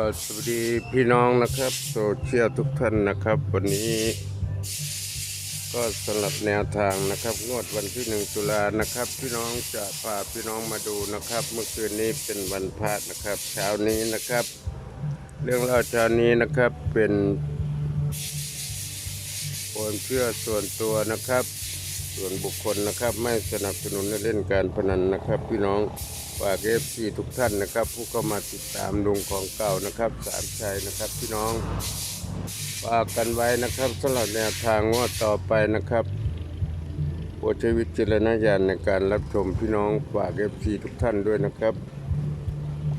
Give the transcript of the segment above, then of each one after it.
ก็สวัสดีพี่น้องนะครับโซเชียลทุกท่านนะครับ วันนี้ ก็สำหรับแนวทางนะครับ งวดวันที่หนึ่งตุลานะครับ พี่น้องจะพาพี่น้องมาดูนะครับ เมื่อคืนนี้เป็นวันพระนะครับ เช้านี้นะครับ เรื่องเล่าเช้านี้นะครับเป็นความเชื่อส่วนตัวนะครับ ส่วนบุคคลนะครับ ไม่สนับสนุนให้เล่นการพนันนะครับ พี่น้อง ฝากเอฟซีทุกท่านนะครับ ผู้เข้ามาติดตามลุงของเก่านะครับ สามชัยนะครับพี่น้องฝากกันไว้นะครับสำหรับแนวทางงวดต่อไปนะครับโปรดใช้วิจารณญาณในการรับชมพี่น้องฝากเอฟซีทุกท่านด้วยนะครับ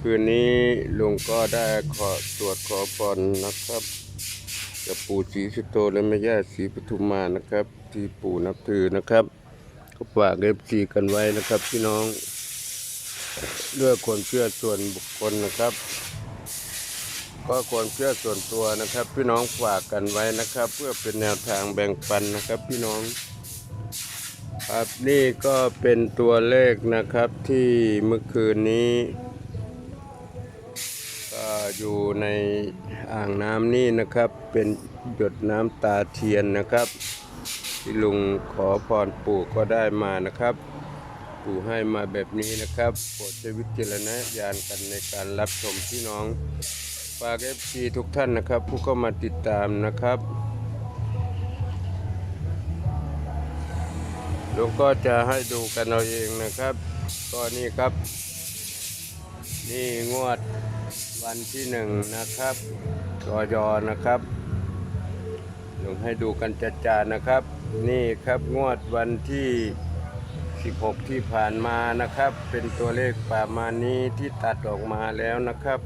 คืนนี้ลุงก็ได้ขอตรวจขอพรนะครับกับปู่ศรีสุโตและแม่ย่าศรีปทุมมานะครับ ที่ปู่นับถือนะครับก็ฝากเอฟซีกันไว้นะครับพี่น้อง ด้วยความเชื่อส่วนบุคคลนะครับ ก็ความเชื่อส่วนตัวนะครับ พี่น้องฝากกันไว้นะครับ เพื่อเป็นแนวทางแบ่งปันนะครับ พี่น้อง ครับนี่ก็เป็นตัวเลขนะครับที่เมื่อคืนนี้ก็อยู่ในอ่างน้ำนี่นะครับ เป็นหยดน้ำตาเทียนนะครับ ที่ลุงขอพรปู่ก็ได้มานะครับ ปู่ให้มาแบบนี้นะครับโปรดใช้วิจารณญาณกันในการรับชมพี่น้องฝากเอฟซีทุกท่านนะครับ ผู้เข้ามาติดตามนะครับลุงก็จะให้ดูกันเอาเองนะครับ ก็นี่ครับ นี่งวดวันที่หนึ่งนะครับกยนะครับลงให้ดูกันจัดจานะครับ นี่ครับงวดวันที่ 16 ที่ผ่านมานะครับ เป็นตัวเลขประมาณนี้ที่ตัดออกมาแล้วนะครับ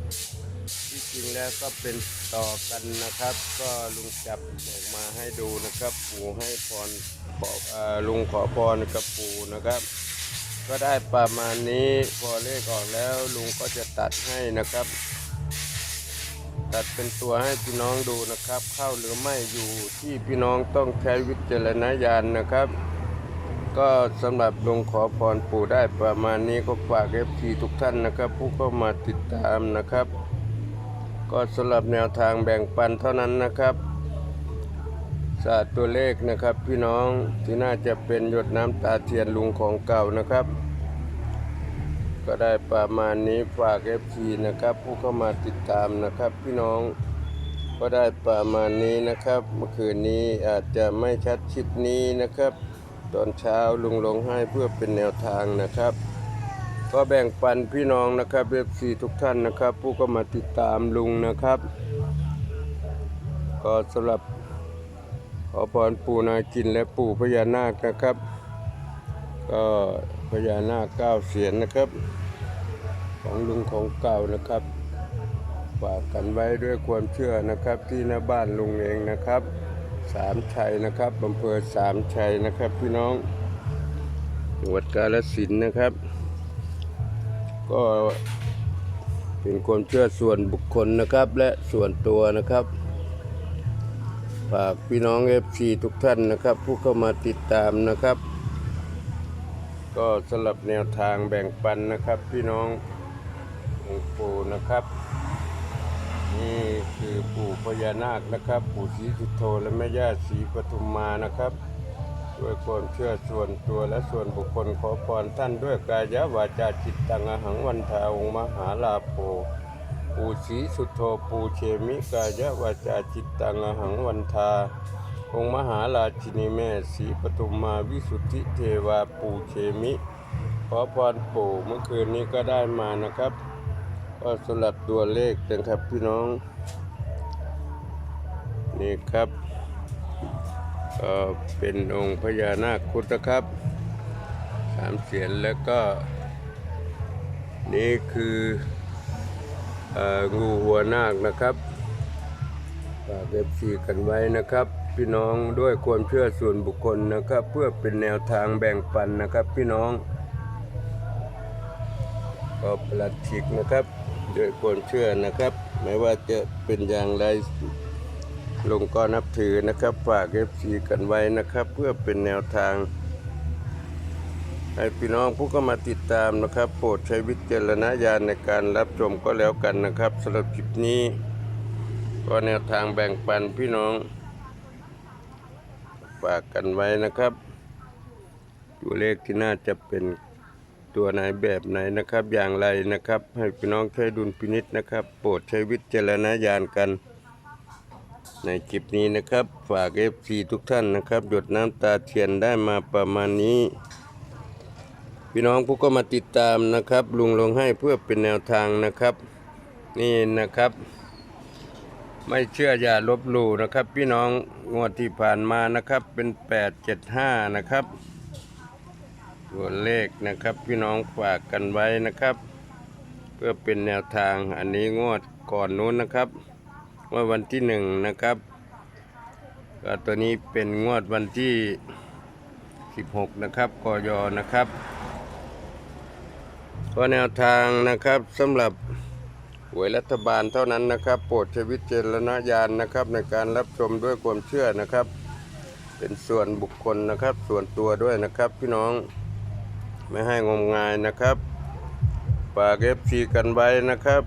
ที่จริงแล้วก็เป็นต่อกันนะครับ ก็ลุงจับออกมาให้ดูนะครับ ปู่ให้พรบอกอลุงขอพรกับปู่นะครับ ก็ได้ประมาณนี้พอเลขออกแล้วลุงก็จะตัดให้นะครับตัดเป็นตัวให้พี่น้องดูนะครับ เข้าหรือไม่อยู่ที่พี่น้องต้องใช้วิจารณญาณนะครับ ก็สำหรับลุงขอพรปู่ได้ประมาณนี้ก็ฝากเอฟทีทุกท่านนะครับ ผู้เข้ามาติดตามนะครับ ก็สำหรับแนวทางแบ่งปันเท่านั้นนะครับศาสตร์ตัวเลขนะครับ พี่น้องที่น่าจะเป็นหยดน้ำตาเทียนลุงของเก่านะครับ ก็ได้ประมาณนี้ฝากเอฟซีนะครับ ผู้เข้ามาติดตามนะครับ พี่น้องก็ได้ประมาณนี้นะครับ เมื่อคืนนี้อาจจะไม่ชัดชิดนี้นะครับ ตอนเช้าลุงลงให้เพื่อเป็นแนวทางนะครับ ก็แบ่งปันพี่น้องนะครับเอฟซีทุกท่านนะครับ ผู้ก็มาติดตามลุงนะครับ ก็สำหรับขอพรปู่นาคินและปู่พญานาคนะครับ ก็พญานาคเก้าเสียนนะครับ ของลุงของเก่านะครับฝากกันไว้ด้วยความเชื่อนะครับที่หน้าบ้านลุงเองนะครับามชัยนะครับอำเภอสามชัยนะครับพี่น้องจังหวัดกาฬสินนะครับ ก็เป็นความเชื่อส่วนบุคคลนะครับและส่วนตัวนะครับฝากพี่น้องเอฟซีทุกท่านนะครับ ผู้เข้ามาติดตามนะครับ ก็สำหรับแนวทางแบ่งปันนะครับ พี่น้ององค์ปูนะครับ นี่คือปู่พญานาคนะครับ ปู่ศรีสุโธและแม่ย่าศรีปทุมมานะครับด้วยความเชื่อส่วนตัวและส่วนบุคคลขอพรท่านด้วยกายวาจาจิตตังอหังวันทาองค์มหาลาโภปู่ศรีสุโธปู่เชมิกายะวาจาจิตตังอหังวันทา องค์มหาราชินีแม่ศรีปทุมมาวิสุทธิเทวาปู่เชมิ ขอพรปู่เมื่อคืนนี้ก็ได้มานะครับ ก็สำหรับตัวเลขนะครับพี่น้อง นี่ครับก็เป็นองค์พญานาคคุดนะครับสามเสียนแล้วก็ นี่คือเอ่องูหัวนาคนะครับฝากเอฟซีกันไว้นะครับ พี่น้องด้วยความเชื่อส่วนบุคคลนะครับ เพื่อเป็นแนวทางแบ่งปันนะครับพี่น้องก็ประหลัดขิกนะครับ ด้วยความเชื่อนะครับ ไม่ว่าจะเป็นอย่างไรลงก็นับถือนะครับ ฝากเอฟซีกันไว้นะครับ เพื่อเป็นแนวทาง ให้พี่น้องผู้เข้ามาติดตามนะครับ โปรดใช้วิจารณญาณในการรับชมก็แล้วกันนะครับสำหรับคลิปนี้ ก็แนวทางแบ่งปันพี่น้อง ฝากกันไว้นะครับตัวเลขที่น่าจะเป็น ตัวไหนแบบไหนนะครับ อย่างไรนะครับ ให้พี่น้องใช้ดุลพินิษนะครับ โปรดใช้วิจารณญาณกัน ในคลิปนี้นะครับ ฝากเอฟซีทุกท่านนะครับ หยดน้ำตาเทียนได้มาประมาณนี้ พี่น้องผู้ก็มาติดตามนะครับ ลุงลงให้เพื่อเป็นแนวทางนะครับ นี่นะครับไม่เชื่ออย่าลบหลู่นะครับ พี่น้องงวดที่ผ่านมานะครับเป็น 875 นะครับ ตัวเลขนะครับพี่น้องฝากกันไว้นะครับ เพื่อเป็นแนวทางอันนี้งวดก่อนนู้นนะครับงวดวันที่หนึ่งนะครับก็ตัวนี้เป็นงวดวันที่ 16 นะครับกยนะครับก็แนวทางนะครับสำหรับหวยรัฐบาลเท่านั้นนะครับ โปรดใช้วิจารณญาณนะครับ ในการรับชมด้วยความเชื่อนะครับ เป็นส่วนบุคคลนะครับ ส่วนตัวด้วยนะครับพี่น้อง ไม่ให้งมงายนะครับฝากเอฟซีกันไว้นะครับ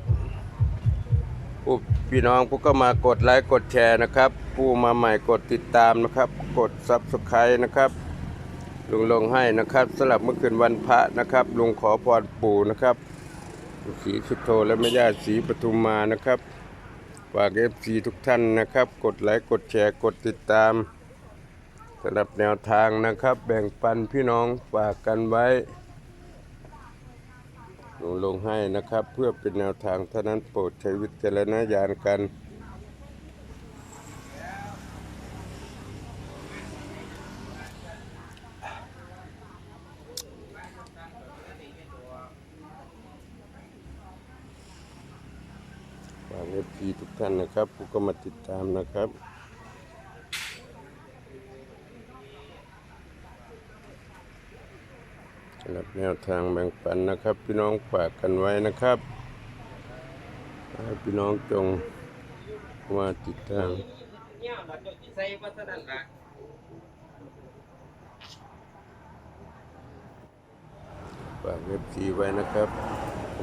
ผู้พี่น้องผู้ก็มากดไลค์กดแชร์นะครับ ผู้มาใหม่กดติดตามนะครับ กดซับสไครต์นะครับลุงลงให้นะครับสำหรับเมื่อคืนวันพระนะครับลุงขอพรปู่นะครับสีสุโธและแม่ย่าสีปทุมมานะครับฝากเอฟซีทุกท่านนะครับ กดไลค์กดแชร์กดติดตาม สำหรับแนวทางนะครับ แบ่งปันพี่น้องฝากกันไว้ลงลงให้นะครับ เพื่อเป็นแนวทางเท่านั้นโปรดใช้วิจารณญาณกันฝากเอฟซีทุกท่านนะครับผู้ก็มาติดตามนะครับ สำหรับ แนวทางแบ่งปันนะครับ พี่น้องฝากกันไว้นะครับให้พี่น้องจงมาติดตามเนี่ยมันจะใส่วัฒนธรรมฝากเว็บซีไว้นะครับ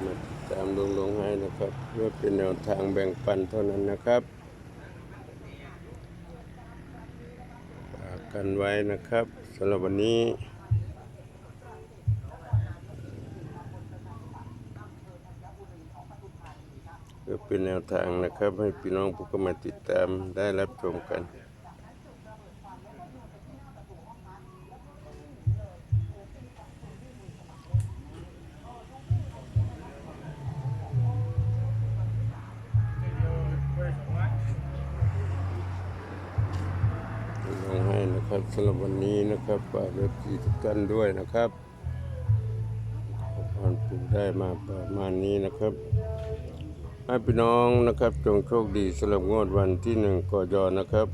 มาติดตามลงลงให้นะครับ เพื่อเป็นแนวทางแบ่งปันเท่านั้นนะครับฝากกันไว้นะครับสำหรับวันนี้ เพื่อเป็นแนวทางนะครับ ให้พี่น้องผู้เข้ามาติดตามได้รับชมกันลงให้นะครับสำหรับวันนี้นะครับฝากเว็บซีทุกท่านด้วยนะครับขอพรปลูกได้มาประมาณนี้นะครับ ให้พี่น้องนะครับจงโชคดีสำหรับงวดวันที่หนึ่งกยนะครับ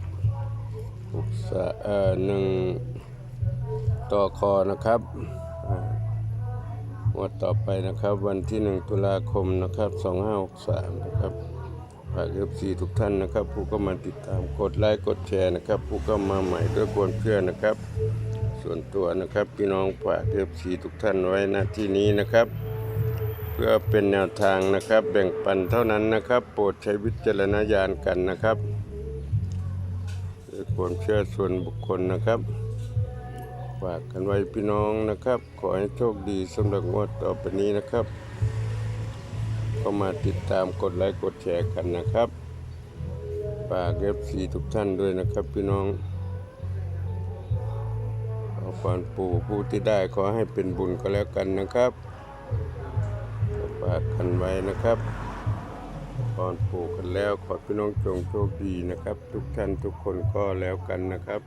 หกสเอ่อหนึ่งต่อคอนะครับงวดต่อไปนะครับวันที่หนึ่งตุลาคมนะครับสองห้าหกสามนะครับฝากเอฟซีทุกท่านนะครับ ผู้ก็มาติดตามกดไลค์กดแชร์นะครับ ผู้ก็มาใหม่ด้วยความเชื่อนะครับ ส่วนตัวนะครับพี่น้องฝากเอฟซีทุกท่านไว้ณที่นี้นะครับ เพื่อเป็นแนวทางนะครับ แบ่งปันเท่านั้นนะครับ โปรดใช้วิจารณญาณกันนะครับความเชื่อส่วนบุคคลนะครับฝากกันไว้พี่น้องนะครับ ขอให้โชคดีสำหรับงวดต่อไปนี้นะครับก็มาติดตามกดไลค์กดแชร์กันนะครับฝากเอฟซีทุกท่านด้วยนะครับพี่น้องขอความปู่ผู้ที่ได้ขอให้เป็นบุญก็แล้วกันนะครับ ฝากกันไว้นะครับตอนปลูกกันแล้วขอพี่น้องจงโชคดีนะครับ ทุกท่านทุกคนก็แล้วกันนะครับ